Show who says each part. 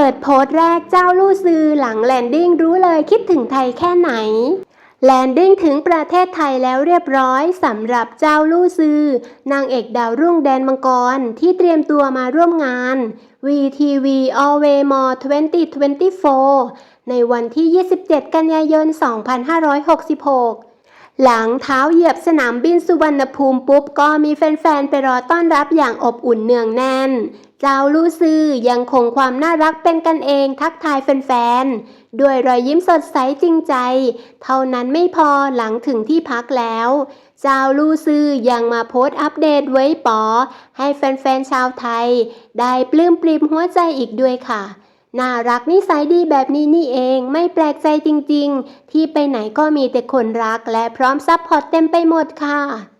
Speaker 1: ปิดโพสต์แรกเจ้าลู่ซือหลังแลนดิ้งรู้เลยคิดถึงไทยแค่ไหน แลนดิ้งถึงประเทศไทยแล้วเรียบร้อยสำหรับเจ้าลู่ซือนางเอกดาวรุ่งแดนมังกรที่เตรียมตัวมาร่วมงาน VTV All Way More 2024 ในวันที่ 27 กันยายน 2566 หลังเท้าเหยียบสนามบินสุวรรณภูมิปุ๊บก็มีแฟนๆ ไปรอต้อนรับอย่างอบอุ่นเนืองแน่น เจ้าลู่ซือยังคงความน่ารักเป็นกันเองทักทายแฟนๆ ด้วยรอยยิ้มสดใสจริงใจ เท่านั้นไม่พอหลังถึงที่พักแล้ว เจ้าลู่ซือยังมาโพสต์อัปเดตไว้ป๋อให้แฟนๆ ชาวไทย ได้ปลื้มปริมหัวใจอีกด้วยค่ะ น่ารักนิสัยดีแบบนี้นี่เองไม่แปลกใจจริงๆ ที่ไปไหนก็มีแต่คนรักและพร้อมซัพพอร์ตเต็มไปหมดค่ะ